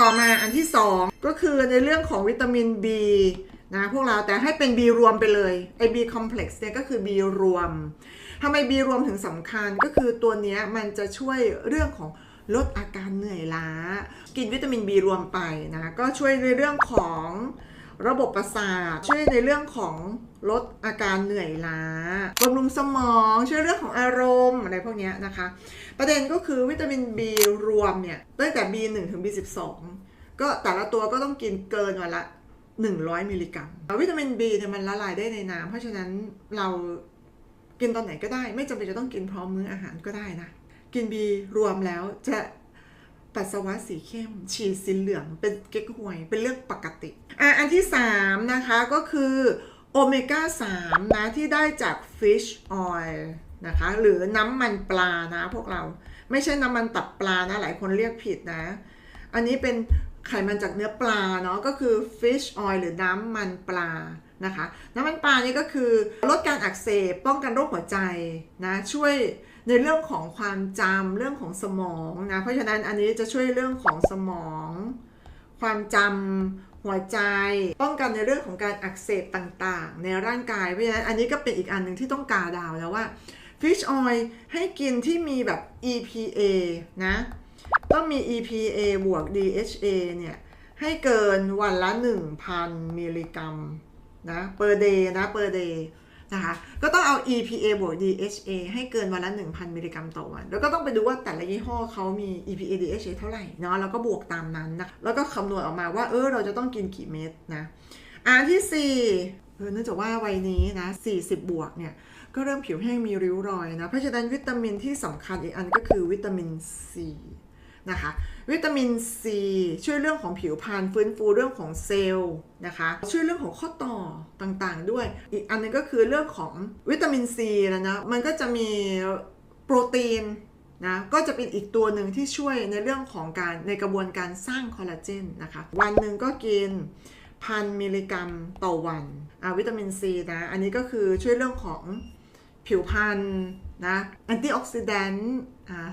ต่อมาอันที่ 2 ก็คือในเรื่องของวิตามิน B นะพวกเราแต่ให้เป็น B รวมไปเลยไอ้ B complex เนี่ยก็คือ B รวมทำไม B รวมถึงสำคัญก็คือตัวนี้มันจะช่วยเรื่องของลดอาการเหนื่อยล้า กินวิตามิน B รวมไปนะ ก็ช่วยในเรื่องของ ระบบประสาท ช่วยในเรื่องของลดอาการเหนื่อยล้าบำรุงสมองช่วยเรื่องของอารมณ์อะไรพวกนี้นะคะ ประเด็นก็คือวิตามิน B รวมเนี่ยตั้งแต่ B1 ถึง B12 ก็แต่ละตัวก็ต้องกินเกินวันละ 100 มิลลิกรัมวิตามิน B เนี่ยมันละลายได้ในน้ำเพราะฉะนั้นเรากินตอนไหนก็ได้ ไม่จำเป็นจะต้องกินพร้อมมื้ออาหารก็ได้นะ กิน B รวมแล้วจะ ปัสสาวะสีเข้ม ฉี่สีเหลืองเป็นเก๊กฮวย เป็นเรื่องปกติอะอันที่ 3 นะคะก็คือโอเมก้า 3 นะที่ได้จาก fish oil นะคะหรือน้ำมันปลานะพวกเราไม่ใช่น้ำมันตับปลานะหลายคนเรียกผิดนะ อันนี้เป็นไขมันจากเนื้อปลาเนาะก็คือ fish oil หรือน้ำมันปลานะคะ น้ำมันปลานี่ก็คือลดการอักเสบป้องกันโรคหัวใจนะช่วย ในเรื่องของความจำเรื่องของสมองนะ เพราะฉะนั้นอันนี้จะช่วยเรื่องของสมอง ความจำหัวใจ ป้องกันในเรื่องของการอักเสบต่างๆ ในร่างกายเพราะฉะนั้นอันนี้ก็เป็นอีกอันหนึ่งที่ต้องกาดาวแล้วว่า fish oil ให้กินที่มีแบบ EPA นะ ต้องมี EPA บวก DHA เนี่ย ให้เกินวันละ 1,000 มิลลิกรัมนะ per day นะ per day นะคะ ก็ต้องเอา EPA บวก DHA ให้เกินวันละ 1,000 มิลลิกรัมต่อวัน แล้วก็ต้องไปดูว่าแต่ละยี่ห้อเขามี EPA DHA เท่าไหร่เนาะ แล้วก็บวกตามนั้นนะ แล้วก็คำนวณออกมาว่า เออ เราจะต้องกินกี่เม็ดนะ อันที่ 4 เออ เนื่องจากว่าวัยนี้นะ 40 บวกเนี่ย ก็เริ่มผิวแห้งมีริ้วรอยนะ เพราะฉะนั้นวิตามินที่สำคัญอีกอันก็คือวิตามิน C นะคะวิตามินซีช่วยเรื่องของผิวพรรณฟื้นฟูเรื่องของเซลล์นะคะช่วยเรื่องของข้อต่อต่างๆ ด้วย อีกอันนึงก็คือเรื่องของวิตามินซีแล้วนะมันก็จะมีโปรตีนนะก็จะเป็นอีกตัวหนึ่งที่ช่วยในเรื่องของการในกระบวนการสร้างคอลลาเจนนะคะวันหนึ่งก็กินพันมิลลิกรัมต่อวันวิตามินซีนะอันนี้ก็คือช่วยเรื่องของผิวพรรณนะแอนตี้ออกซิแดนต์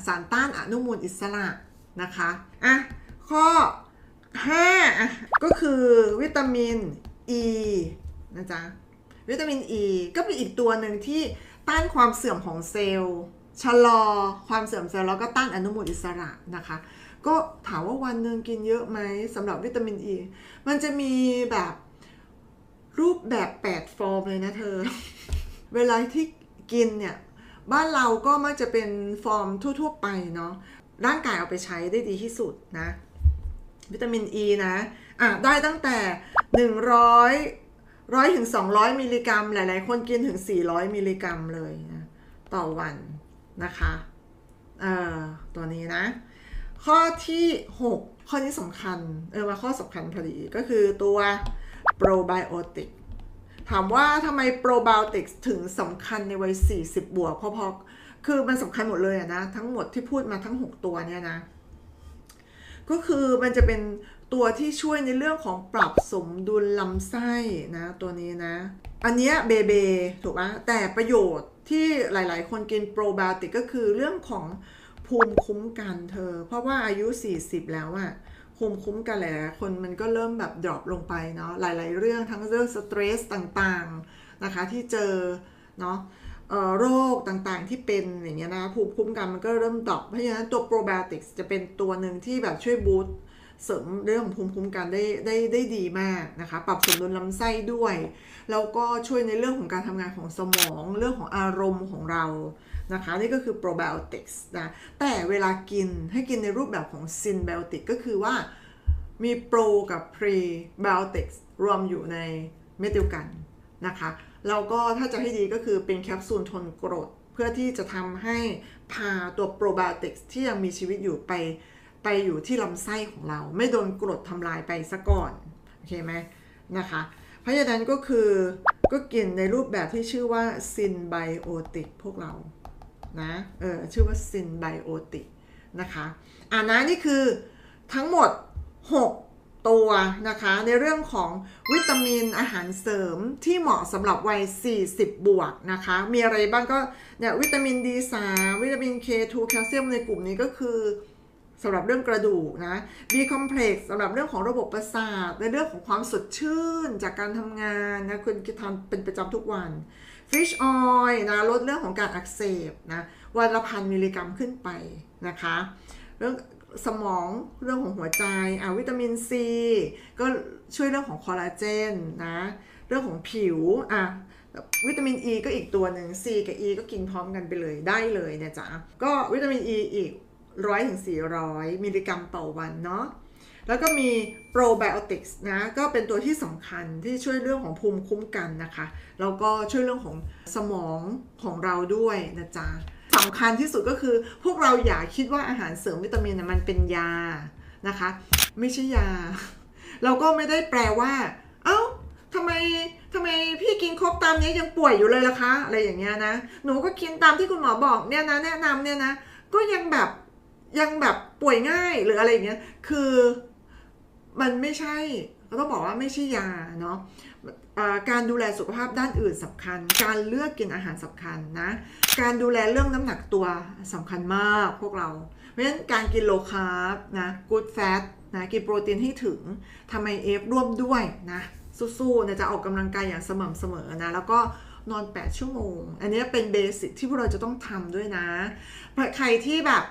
สารต้านอนุมูลอิสระ นะคะอะข้อ 5 ก็คือวิตามิน E นะจ๊ะวิตามิน E ก็เป็นอีกตัวหนึ่งที่ต้านความเสื่อมของเซลล์ชะลอความเสื่อมเซลล์แล้วก็ต้านอนุมูลอิสระนะคะ ก็ถามว่าวันหนึ่งกินเยอะไหมสำหรับวิตามิน E มันจะมีแบบรูปแบบ 8 ฟอร์มเลยนะเธอ เวลาที่กินเนี่ย บ้านเราก็มักจะเป็นฟอร์มทั่ว ๆ ไปเนาะ ร่างกายเอาไปใช้ได้ดีที่สุดนะ วิตามินอ e ีนะอะได้ตั้งแต่ 100 100ถึง200มิลลิกรัม หลาย ๆ คนกินถึง400มิลลิกรัมเลยนะต่อวันนะคะเอ่อตัวนี้นะ ข้อที่6ข้อนี้สำคัญ เออมาข้อสำคัญพอดีก็คือตัวโปรไบโอติกถามว่าทำไมโปรไบโอติกถึงสำคัญในวัย40 บวก เพราะ คือมันสำคัญหมดเลยอะนะ ทั้งหมดที่พูดมาทั้ง 6 ตัวเนี่ยนะ ก็คือมันจะเป็นตัวที่ช่วยในเรื่องของปรับสมดุลลำไส้นะตัวนี้นะ อันนี้เบเบถูกไหมแต่ประโยชน์ที่หลายๆ คนกินโปรไบโอติกก็คือเรื่องของภูมิคุ้มกันเธอ เพราะว่าอายุ 40 แล้วอะภูมิคุ้มกันหลายคนมันก็เริ่มแบบดรอปลงไปเนาะหลาย ๆ เรื่องทั้งเรื่องสตรสต่างๆนะคะที่เจอเนาะ โรคต่างๆที่เป็นอย่างเงี้ยนะภูมิคุ้มกันมันก็เริ่มดรอปเพราะฉะนั้นตัวโปรไบโอติกจะเป็นตัวหนึ่งที่แบบช่วยบูตเสริมเรื่องของภูมิคุ้มกันได้ได้ได้ดีมากนะคะ ปรับสมดุลลำไส้ด้วยแล้วก็ช่วยในเรื่องของการทำงานของสมองเรื่องของอารมณ์ของเรานะคะ นี่ก็คือโปรไบโอติกส์นะแต่เวลากินให้กินในรูปแบบของซินไบโอติกก็คือว่ามีโปรกับพรีไบโอติกส์รวมอยู่ในเม็ดเดียวกันนะคะ แล้วก็ถ้าจะให้ดีก็คือเป็นแคปซูลทนกรด เพื่อที่จะทำให้พาตัวโปรไบโอติกที่ยังมีชีวิตอยู่ไปไปอยู่ที่ลำไส้ของเรา ไม่โดนกรดทำลายไปซะก่อน โอเคไหมนะคะ เพราะฉะนั้นก็คือก็กินในรูปแบบที่ชื่อว่าซินไบโอติกพวกเรานะเออชื่อว่าซินไบโอติกนะคะอ่านะนี่คือทั้งหมด 6 ตัวนะคะ ในเรื่องของวิตามินอาหารเสริมที่เหมาะสำหรับวัย 40 บวกนะคะ มีอะไรบ้างก็เนี่ยวิตามิน D3 วิตามิน K2 แคลเซียมในกลุ่มนี้ก็คือสำหรับเรื่องกระดูกนะ B complex สำหรับเรื่องของระบบประสาท ในเรื่องของความสดชื่นจากการทำงานนะคุณทำเป็นประจำทุกวัน Fish oil นะลดเรื่องของการอักเสบนะวันละพันมิลลิกรัมขึ้นไปนะคะ เรื่อง สมองเรื่องของหัวใจอะวิตามินซีก็ช่วยเรื่องของคอลลาเจนนะเรื่องของผิวอะวิตามินอ e ีก็อีกตัวหนึ่ง C กับ E ก็กินพร้อมกันไปเลยได้เลยเนะจ๊ะก็วิตามินอ e ีอีก100ถึง400มิลลิกรัมต่อวันเนาะแล้วก็มีโปรไบโอติกส์นะก็เป็นตัวที่สำคัญที่ช่วยเรื่องของภูมิคุ้มกันนะคะ แล้วก็ช่วยเรื่องของสมองของเราด้วยนะจ๊ะ สำคัญที่สุดก็คือ พวกเราอย่าคิดว่าอาหารเสริมวิตามินนะมันเป็นยานะคะ ไม่ใช่ยา เราก็ไม่ได้แปลว่า เอ้าทำไมทำไมพี่กินครบตามนี้ยังป่วยอยู่เลยล่ะคะ อะไรอย่างเงี้ยนะ หนูก็กินตามที่คุณหมอบอกเนี่ยนะแนะนำเนี่ยนะ ก็ยังแบบยังแบบป่วยง่ายหรืออะไรอย่างเงี้ย คือ มันไม่ใช่ก็ต้องบอกว่าไม่ใช่ยาเนาะอ่าการดูแลสุขภาพด้านอื่นสำคัญ การเลือกกินอาหารสำคัญนะ การดูแลเรื่องน้ำหนักตัวสำคัญมากพวกเรา เพราะฉะนั้นการกินโลคาร์บนะกูดแฟตนะกินโปรตีนให้ถึงทำไมเอฟร่วมด้วยนะสู้ๆนะจะออกกำลังกายอย่างสม่ำเสมอนะแล้วก็นอน 8 ชั่วโมง อันนี้เป็นเบสิกที่พวกเราจะต้องทำด้วยนะใครที่แบบ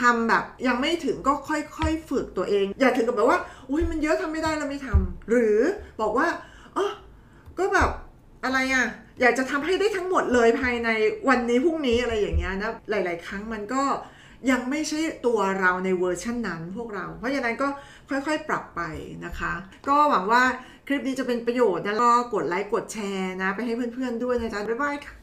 ทำแบบยังไม่ถึงก็ค่อยๆฝึกตัวเอง อย่าถึงกับแบบว่า อุ้ยมันเยอะทำไม่ได้แล้วไม่ทำหรือบอกว่าอ๋อก็แบบอะไรอะอยากจะทำให้ได้ทั้งหมดเลยภายในวันนี้พรุ่งนี้อะไรอย่างเงี้ยนะหลาย ๆ ครั้งมันก็ยังไม่ใช่ตัวเราในเวอร์ชันนั้นพวกเรา เพราะฉะนั้นก็ค่อยๆ ปรับไปนะคะ ก็หวังว่าคลิปนี้จะเป็นประโยชน์นะก็กดไลค์กดแชร์นะ ไปให้เพื่อนๆด้วยนะจ๊ะบ๊ายบายค่ะ